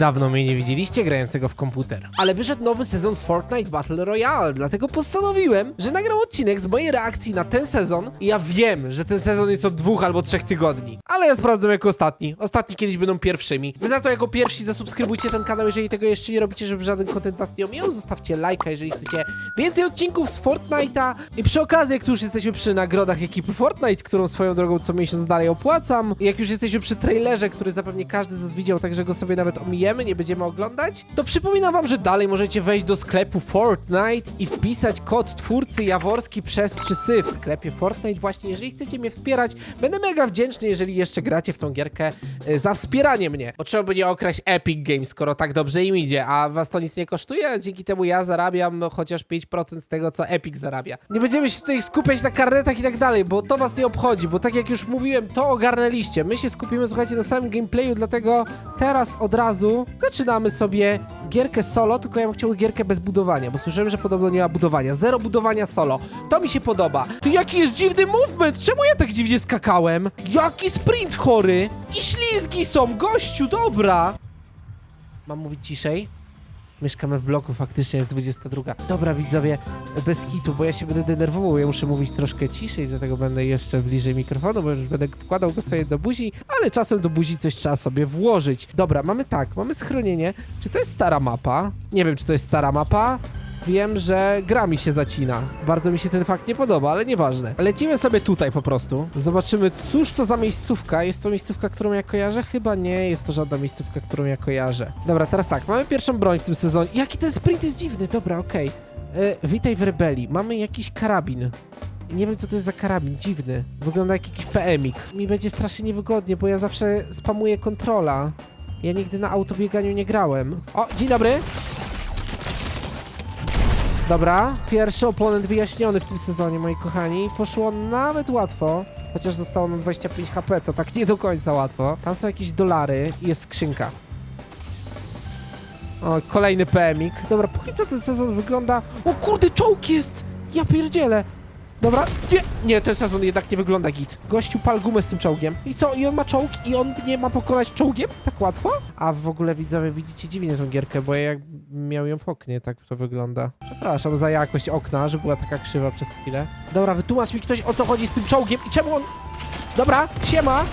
Dawno mnie nie widzieliście grającego w komputer. Ale wyszedł nowy sezon Fortnite Battle Royale, dlatego postanowiłem, że nagram odcinek z mojej reakcji na ten sezon i ja wiem, że ten sezon jest od dwóch albo trzech tygodni. Ale ja sprawdzam jako ostatni. Ostatni kiedyś będą pierwszymi. Wy za to jako pierwsi zasubskrybujcie ten kanał, jeżeli tego jeszcze nie robicie, żeby żaden content was nie omijał. Zostawcie lajka, jeżeli chcecie więcej odcinków z Fortnite'a. I przy okazji, jak tu już jesteśmy przy nagrodach ekipy Fortnite, którą swoją drogą co miesiąc dalej opłacam, jak już jesteśmy przy trailerze, który zapewne każdy z was widział, także go sobie nawet omijemy, nie będziemy oglądać, to przypominam wam, że dalej możecie wejść do sklepu Fortnite i wpisać kod twórcy Jaworski przez 3 sy w sklepie Fortnite. Właśnie, jeżeli chcecie mnie wspierać, będę mega wdzięczny, jeżeli jeszcze gracie w tą gierkę e, za wspieranie mnie. Bo trzeba by nie okraść Epic Games, skoro tak dobrze im idzie, a was to nic nie kosztuje, dzięki temu ja zarabiam no, chociaż 5% z tego, co Epic zarabia. Nie będziemy się tutaj skupiać na karnetach i tak dalej, bo to was nie obchodzi, bo tak jak już mówiłem, to ogarnęliście. My się skupimy, słuchajcie, na samym gameplayu, dlatego teraz od razu zaczynamy sobie gierkę solo, tylko ja bym chciał gierkę bez budowania, bo słyszałem, że podobno nie ma budowania. Zero budowania solo. To mi się podoba. Ty jaki jest dziwny movement! Czemu ja tak dziwnie skakałem? Jaki sprint chory! I ślizgi są, gościu, dobra! Mam mówić ciszej? Mieszkamy w bloku, faktycznie jest 22. Dobra, widzowie, bez kitu, bo ja się będę denerwował, ja muszę mówić troszkę ciszej, dlatego będę jeszcze bliżej mikrofonu, bo już będę wkładał go sobie do buzi, ale czasem do buzi coś trzeba sobie włożyć. Dobra, mamy tak, mamy schronienie. Czy to jest stara mapa? Nie wiem, czy to jest stara mapa. Wiem, że gra mi się zacina. Bardzo mi się ten fakt nie podoba, ale nieważne. Lecimy sobie tutaj po prostu. Zobaczymy, cóż to za miejscówka. Jest to miejscówka, którą ja kojarzę? Chyba nie jest to żadna miejscówka, którą ja kojarzę. Dobra, teraz tak, mamy pierwszą broń w tym sezonie. Jaki ten sprint jest dziwny. Dobra, okej. E, Witaj w rebelii. Mamy jakiś karabin. Nie wiem, co to jest za karabin, dziwny. Wygląda jak jakiś PMik. Mi będzie strasznie niewygodnie, bo ja zawsze spamuję kontrola. Ja nigdy na autobieganiu nie grałem. O, dzień dobry! Dobra, pierwszy oponent wyjaśniony w tym sezonie, moi kochani. Poszło nawet łatwo. Chociaż zostało nam 25 HP, to tak nie do końca łatwo. Tam są jakieś dolary i jest skrzynka. O, kolejny PMik. Dobra, póki co ten sezon wygląda... O kurde, czołg jest! Ja pierdzielę! Dobra, nie, nie, ten sezon jednak nie wygląda git. Gościu pal gumę z tym czołgiem. I co, i on ma czołg i on nie ma pokonać czołgiem? Tak łatwo? A w ogóle widzowie, widzicie dziwnie tą gierkę, bo ja jak miał ją w oknie, tak to wygląda. Przepraszam za jakość okna, że była taka krzywa przez chwilę. Dobra, wytłumacz mi ktoś o co chodzi z tym czołgiem i czemu on... Dobra, siema!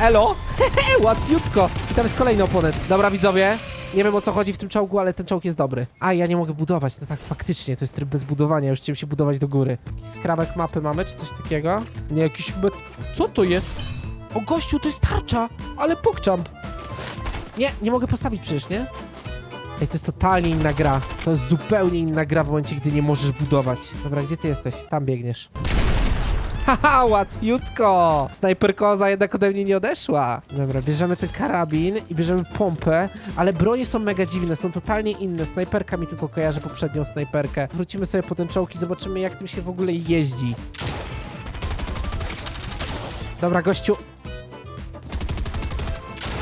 Elo! Hehe, łatwiutko! I tam jest kolejny oponent. Dobra, widzowie, nie wiem o co chodzi w tym czołgu, ale ten czołg jest dobry. A, ja nie mogę budować. No tak, faktycznie, to jest tryb bez budowania. Już chciałem się budować do góry. Jakiś skrawek mapy mamy, czy coś takiego? Nie, jakiś... Co to jest? O, gościu, to jest tarcza! Ale pokczamp! Nie, nie mogę postawić przecież, nie? Ej, to jest totalnie inna gra. To jest zupełnie inna gra w momencie, gdy nie możesz budować. Dobra, gdzie ty jesteś? Tam biegniesz. Haha, łatwiutko! Snajperkoza jednak ode mnie nie odeszła. Dobra, bierzemy ten karabin i bierzemy pompę, ale bronie są mega dziwne, są totalnie inne. Snajperka mi tylko kojarzy poprzednią snajperkę. Wrócimy sobie po ten czołg i zobaczymy, jak tym się w ogóle jeździ. Dobra, gościu.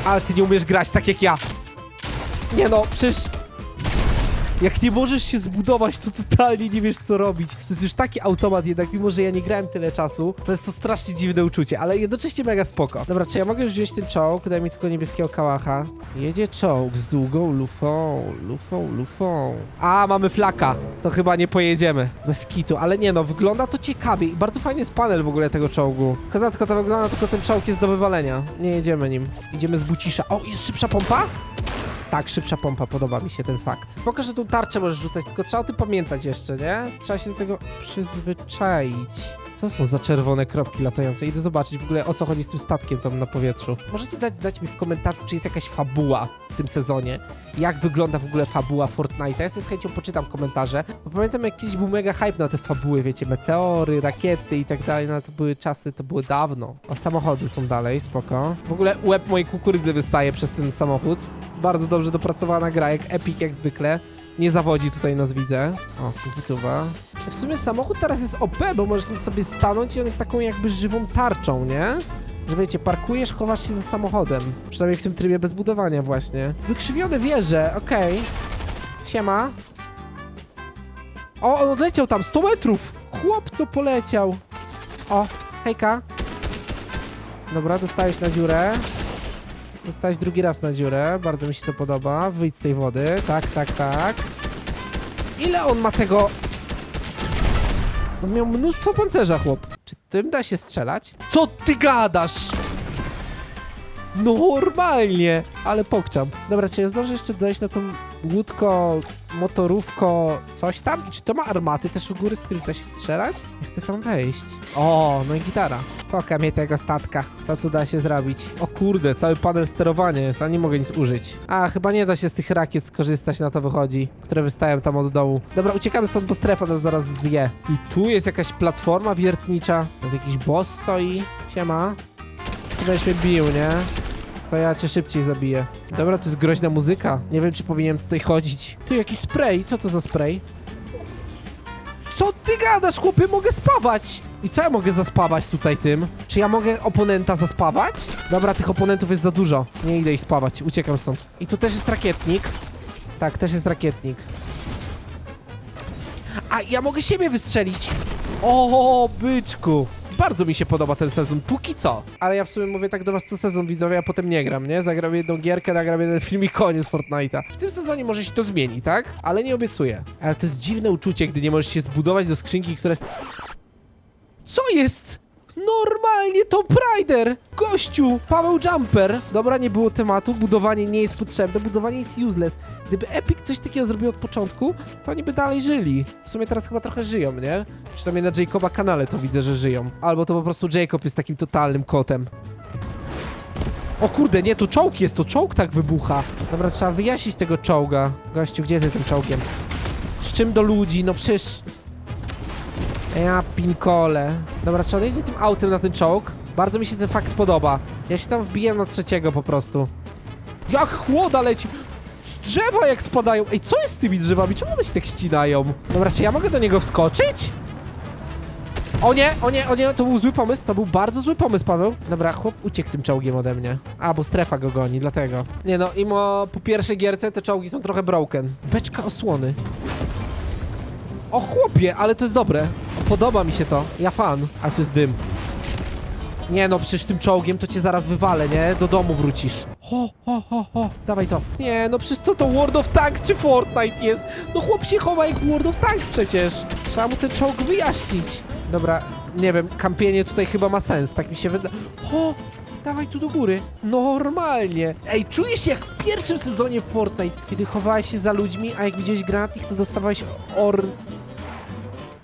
Ale ty nie umiesz grać tak jak ja. Nie no, przecież... Jak nie możesz się zbudować, to totalnie nie wiesz co robić. To jest już taki automat jednak, mimo że ja nie grałem tyle czasu, to jest to strasznie dziwne uczucie, ale jednocześnie mega spoko. Dobra, czy ja mogę już wziąć ten czołg? Daj mi tylko niebieskiego kałacha. Jedzie czołg z długą lufą, lufą, lufą. A, mamy flaka. To chyba nie pojedziemy. Bez kitu, ale nie no, wygląda to ciekawie i bardzo fajny jest panel w ogóle tego czołgu. Kozatko to wygląda, tylko ten czołg jest do wywalenia. Nie jedziemy nim. Idziemy z bucisza. O, jest szybsza pompa? Tak, szybsza pompa, podoba mi się ten fakt. Pokaż, że tą tarczę możesz rzucać, tylko trzeba o tym pamiętać jeszcze, nie? Trzeba się do tego przyzwyczaić. Co są za czerwone kropki latające? Idę zobaczyć w ogóle o co chodzi z tym statkiem tam na powietrzu. Możecie dać, dać mi w komentarzu, czy jest jakaś fabuła w tym sezonie. Jak wygląda w ogóle fabuła Fortnite'a? Ja sobie z chęcią poczytam komentarze, bo pamiętam jak kiedyś był mega hype na te fabuły, wiecie, meteory, rakiety i tak dalej, no to były czasy, to były dawno. A samochody są dalej, spoko. W ogóle łeb mojej kukurydzy wystaje przez ten samochód. Bardzo dobrze dopracowana gra, jak Epic jak zwykle. Nie zawodzi tutaj nas widzę. O, gituwa. W sumie samochód teraz jest OP, bo możesz nim sobie stanąć i on jest taką jakby żywą tarczą, nie? Że wiecie, parkujesz, chowasz się za samochodem. Przynajmniej w tym trybie bez budowania właśnie. Wykrzywione wieże, okej. Siema. O, on odleciał tam, 100 metrów! Chłop, co poleciał. O, hejka. Dobra, dostałeś na dziurę. Dostałeś drugi raz na dziurę, bardzo mi się to podoba. Wyjdź z tej wody, tak, tak, tak. Ile on ma tego... On miał mnóstwo pancerza, chłop. Czy tym da się strzelać? Co ty gadasz? Normalnie, ale pokczam. Dobra, czy ja zdążę jeszcze dojść na tą łódko, motorówko, coś tam? I czy to ma armaty też u góry, z których da się strzelać? Ja chcę tam wejść. O, no i gitara. Poka mnie tego statka. Co tu da się zrobić? O kurde, cały panel sterowania jest, ale nie mogę nic użyć. A, chyba nie da się z tych rakiet skorzystać, na to wychodzi, które wystają tam od dołu. Dobra, uciekamy stąd, bo strefa nas zaraz zje. I tu jest jakaś platforma wiertnicza. Tam jakiś boss stoi. Siema. Będziesz mnie bił, nie? To ja cię szybciej zabiję. Dobra, tu jest groźna muzyka. Nie wiem, czy powinienem tutaj chodzić. Tu jakiś spray. Co to za spray? Co ty gadasz, chłopie? Mogę spawać! I co ja mogę zaspawać tutaj tym? Czy ja mogę oponenta zaspawać? Dobra, tych oponentów jest za dużo. Nie idę ich spawać. Uciekam stąd. I tu też jest rakietnik. Tak, też jest rakietnik. A, ja mogę siebie wystrzelić. O, byczku. Bardzo mi się podoba ten sezon, póki co. Ale ja w sumie mówię tak do was co sezon, widzowie, a potem nie gram, nie? Zagram jedną gierkę, nagram jeden film i koniec Fortnite'a. W tym sezonie może się to zmieni, tak? Ale nie obiecuję. Ale to jest dziwne uczucie, gdy nie możesz się zbudować do skrzynki, która jest... Co jest? Normalnie to Prider! Gościu! Paweł Jumper! Dobra, nie było tematu, budowanie nie jest potrzebne, budowanie jest useless. Gdyby Epic coś takiego zrobił od początku, to oni by dalej żyli. W sumie teraz chyba trochę żyją, nie? Przynajmniej na Jacoba kanale to widzę, że żyją. Albo to po prostu Jacob jest takim totalnym kotem. O kurde, nie, to czołg jest, to czołg tak wybucha. Dobra, trzeba wyjaśnić tego czołga. Gościu, gdzie ty tym czołgiem? Z czym do ludzi? No przecież... Ja pinkole. Dobra, czy on jedzie tym autem na ten czołg? Bardzo mi się ten fakt podoba. Ja się tam wbijam na trzeciego po prostu. Jak chłoda leci! Z drzewa jak spadają! Ej, co jest z tymi drzewami? Czemu one się tak ścinają? Dobra, czy ja mogę do niego wskoczyć? O nie, o nie, o nie, to był zły pomysł, to był bardzo zły pomysł, Paweł. Dobra, chłop uciekł tym czołgiem ode mnie. A, bo strefa go goni, dlatego. Nie no, imo po pierwszej gierce te czołgi są trochę broken. Beczka osłony. O chłopie, ale to jest dobre. Podoba mi się to. Ja fan. A tu jest dym. Nie no, przecież tym czołgiem to cię zaraz wywalę, nie? Do domu wrócisz. Ho, ho, ho, ho. Dawaj to. Nie no, przecież co to World of Tanks czy Fortnite jest? No chłop się chowa jak w World of Tanks przecież. Trzeba mu ten czołg wyjaśnić. Dobra, nie wiem, kampienie tutaj chyba ma sens, tak mi się wydaje. Ho, dawaj tu do góry. Normalnie. Ej, czuję się jak w pierwszym sezonie Fortnite, kiedy chowałeś się za ludźmi, a jak widziałeś granatnik, to dostawałeś or...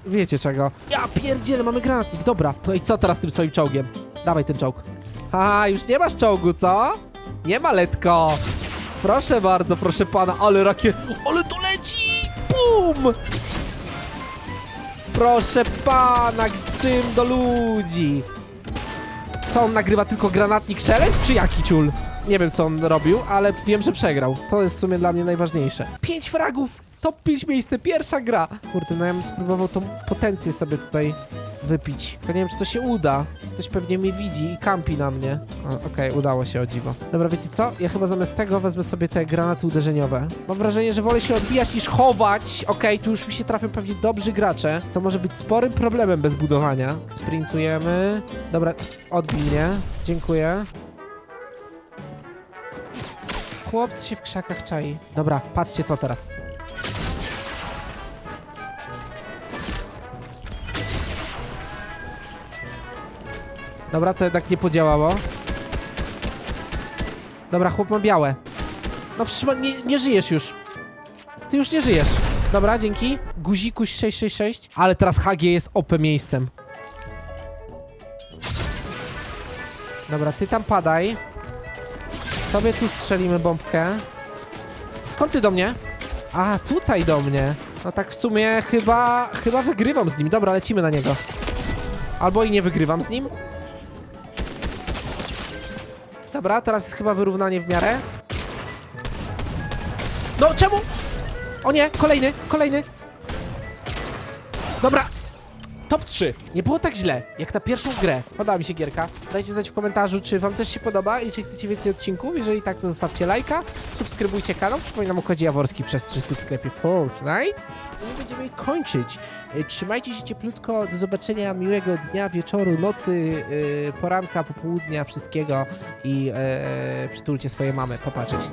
Wiecie czego. Ja pierdzielę, mamy granatnik, dobra. No i co teraz z tym swoim czołgiem? Dawaj ten czołg. Haha, już nie masz czołgu, co? Nie ma letko. Proszę bardzo, proszę pana, ale rakiet... Ale to leci! Bum! Proszę pana, z czym do ludzi? Co on nagrywa tylko granatnik challenge, czy jaki ciul? Nie wiem co on robił, ale wiem, że przegrał. To jest w sumie dla mnie najważniejsze. Pięć fragów! Top 5 miejsce, pierwsza gra! Kurde, no ja bym spróbował tą potencję sobie tutaj wypić. Tylko nie wiem, czy to się uda. Ktoś pewnie mnie widzi i kampi na mnie. Okej, udało się, o dziwo. Dobra, wiecie co? Ja chyba zamiast tego wezmę sobie te granaty uderzeniowe. Mam wrażenie, że wolę się odbijać niż chować. Okej, tu już mi się trafią pewnie dobrzy gracze, co może być sporym problemem bez budowania. Sprintujemy. Dobra, odbij mnie. Dziękuję. Chłopcy się w krzakach czai. Dobra, patrzcie to teraz. Dobra, to jednak nie podziałało. Dobra, chłop ma białe. No przecież nie, nie żyjesz już. Ty już nie żyjesz. Dobra, dzięki. Guzikuś 666. Ale teraz HG jest OP miejscem. Dobra, ty tam padaj. Sobie tu strzelimy bombkę. Skąd ty do mnie? A, tutaj do mnie. No tak w sumie chyba, chyba wygrywam z nim. Dobra, lecimy na niego. Albo i nie wygrywam z nim. Dobra, teraz jest chyba wyrównanie w miarę. No, czemu? O nie, kolejny, kolejny. Dobra. Top 3. Nie było tak źle, jak na pierwszą grę. Podoba mi się gierka. Dajcie znać w komentarzu, czy wam też się podoba i czy chcecie więcej odcinków. Jeżeli tak, to zostawcie lajka, subskrybujcie kanał. Przypominam o kodzie Jaworski przez 300 w sklepie Fortnite. I będziemy kończyć. E, Trzymajcie się cieplutko. Do zobaczenia. Miłego dnia, wieczoru, nocy, e, poranka, popołudnia, wszystkiego. I e, przytulcie swoje mamy. Popa, cześć.